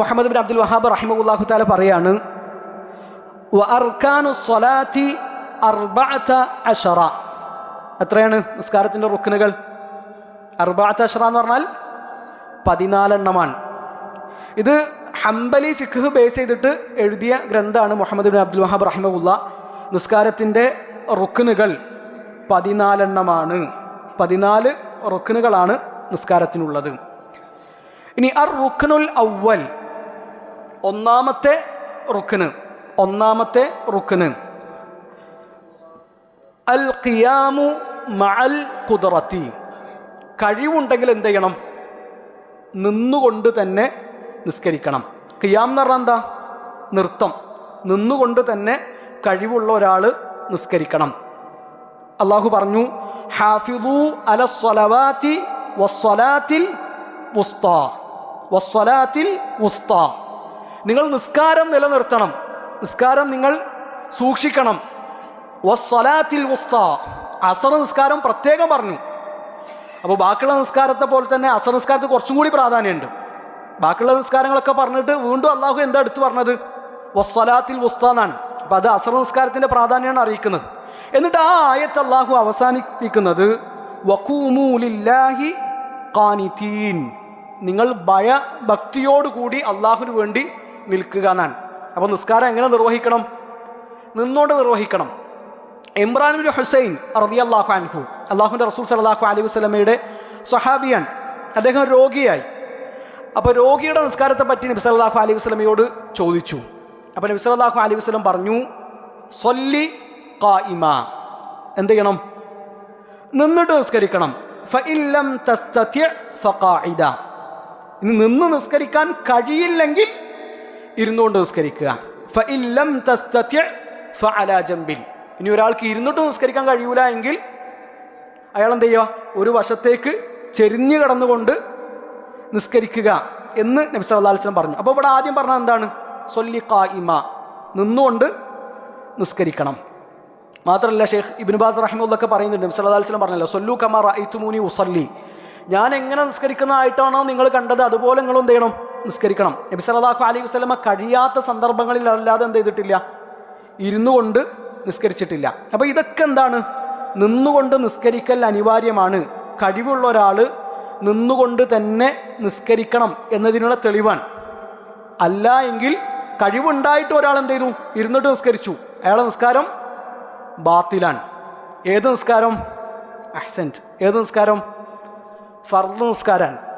Muhammad bin Abdul Wahab റഹിമുല്ലാഹു താല പറയാണ് എത്രയാണ് നിസ്കാരത്തിന്റെ റുക്കനുകൾ അർബഅത അഷറ എന്ന് പറഞ്ഞാൽ പതിനാലെണ്ണമാണ്. ഇത് ഹംബലി ഫിഖ് ബേസ് ചെയ്തിട്ട് എഴുതിയ ഗ്രന്ഥമാണ് മുഹമ്മദ് ബിൻ അബ്ദുൽ വഹാബ് റഹിമുല്ല നിസ്കാരത്തിന്റെ റുക്കനുകൾ പതിനാലെണ്ണമാണ്. പതിനാല് റുക്കനുകളാണ് നിസ്കാരത്തിനുള്ളത്. ഇനി അർ റുക്കനുൽ അവൽ ഒന്നാമത്തെ റുക്കിന് ഒന്നാമത്തെ റുക്കിന് അൽ ഖിയാമു മഅൽ കുദറത്തി കഴിവുണ്ടെങ്കിൽ എന്ത് ചെയ്യണം? നിന്നുകൊണ്ട് തന്നെ നിസ്കരിക്കണം. ഖിയാം എന്ന് പറഞ്ഞാൽ എന്താ? നൃത്തം നിന്നുകൊണ്ട് തന്നെ കഴിവുള്ള ഒരാൾ നിസ്കരിക്കണം. അള്ളാഹു പറഞ്ഞു ഹാഫിദു അല സ്വലവാത്തി വസ്വലാത്തിൽ വുസ്ത. വസ്വലാത്തിൽ വുസ്ത. നിങ്ങൾ നിസ്കാരം നിലനിർത്തണം. നിസ്കാരം നിങ്ങൾ സൂക്ഷിക്കണം. വസ്വലാത്തിൽ വുസ്ത. അസർ നിസ്കാരം പ്രത്യേകം പറഞ്ഞു. അപ്പോൾ ബാക്കിയുള്ള നിസ്കാരത്തെ പോലെ തന്നെ അസർ നിസ്കാരത്തിന് കുറച്ചും കൂടി പ്രാധാന്യമുണ്ട്. ബാക്കിയുള്ള നിസ്കാരങ്ങളൊക്കെ പറഞ്ഞിട്ട് വീണ്ടും അള്ളാഹു എന്താ എടുത്തു പറഞ്ഞത്? വസ്വലാത്തിൽ വുസ്ത എന്നാണ്. അപ്പോൾ അത് അസർ നിസ്കാരത്തിന്റെ പ്രാധാന്യമാണ് അറിയിക്കുന്നത്. എന്നിട്ട് ആ ആയത്ത് അള്ളാഹു അവസാനിപ്പിക്കുന്നത് വക്കൂമൂലില്ലാഹി കാനിതീൻ നിങ്ങൾ ഭയഭക്തിയോടുകൂടി അള്ളാഹുവിന് വേണ്ടി നിൽക്കുക എന്നാണ്. അപ്പോൾ നിസ്കാരം എങ്ങനെ നിർവഹിക്കണം? നിന്നുകൊണ്ട് നിർവഹിക്കണം. ഇമ്രാൻ ബിൻ ഹുസൈൻ റതി അള്ളാഹു അൻഹു അള്ളാഹുവിന്റെ റസൂൽ സലാഹു അലൈഹി വസ്ലമയുടെ സ്വഹാബിയാൻ അദ്ദേഹം രോഗിയായി. അപ്പോൾ രോഗിയുടെ നിസ്കാരത്തെ പറ്റി നബി സല്ലാഹു അലൈഹി വസ്ലമയോട് ചോദിച്ചു. അപ്പോൾ നബി സല്ലാഹു അലൈഹി വസ്ലം പറഞ്ഞു സൊല്ലി കായിമ എന്ത് ചെയ്യണം? നിന്നിട്ട് നിസ്കരിക്കണം. ഫഇല്ലം തസ്തത്യ ഫ ഇനി നിന്ന് നിസ്കരിക്കാൻ കഴിയില്ലെങ്കിൽ ഇരുന്നുകൊണ്ട് നിസ്കരിക്കുക. ഫഇല്ലം തസ്തത്യ ഫ ജംബിൽ. ഇനി ഒരാൾക്ക് ഇരുന്നിട്ട് നിസ്കരിക്കാൻ കഴിയൂല എങ്കിൽ അയാൾ എന്ത് ചെയ്യുക? ഒരു വശത്തേക്ക് ചെരിഞ്ഞു കടന്നുകൊണ്ട് നിസ്കരിക്കുക എന്ന് നബി വസല്ലം പറഞ്ഞു. അപ്പോൾ ഇവിടെ ആദ്യം പറഞ്ഞത് എന്താണ്? സൊല്ലി കായിമ നിന്നുകൊണ്ട് നിസ്കരിക്കണം. മാത്രമല്ല ഷെയ്ഖ് ഇബിൻബാസ് റഹിമുള്ളൊക്കെ പറയുന്നുണ്ട്. നബി സല്ലല്ലാഹു അലൈഹി വസല്ലം പറഞ്ഞല്ലോ സൊല്ലു കമാർ ഐത്തുമൂനി ഉസല്ലി. ഞാൻ എങ്ങനെ നിസ്കരിക്കുന്നതായിട്ടാണോ നിങ്ങൾ കണ്ടത്. അതുപോലെ നിങ്ങൾ എന്ത് ചെയ്യണം? നിസ്കരിക്കണം. നബി സലാഹു അലൈഹി വസ്ലമ കഴിയാത്ത സന്ദർഭങ്ങളിൽ അല്ലാതെ എന്ത് ചെയ്തിട്ടില്ല? ഇരുന്നു കൊണ്ട് നിസ്കരിച്ചിട്ടില്ല. അപ്പോൾ ഇതൊക്കെ എന്താണ്? നിന്നുകൊണ്ട് നിസ്കരിക്കൽ അനിവാര്യമാണ്. കഴിവുള്ള ഒരാൾ നിന്നുകൊണ്ട് തന്നെ നിസ്കരിക്കണം എന്നതിനുള്ള തെളിവാണ്. അല്ല എങ്കിൽ കഴിവുണ്ടായിട്ട് ഒരാൾ എന്ത് ചെയ്തു? ഇരുന്നിട്ട് നിസ്കരിച്ചു. അയാളെ നിസ്കാരം ബാത്തിലാണ്. ഏത് നിസ്കാരം? അഹ്സന്റ് ഏത് നിസ്കാരം? ഫർദ് നിസ്കാരാണ്.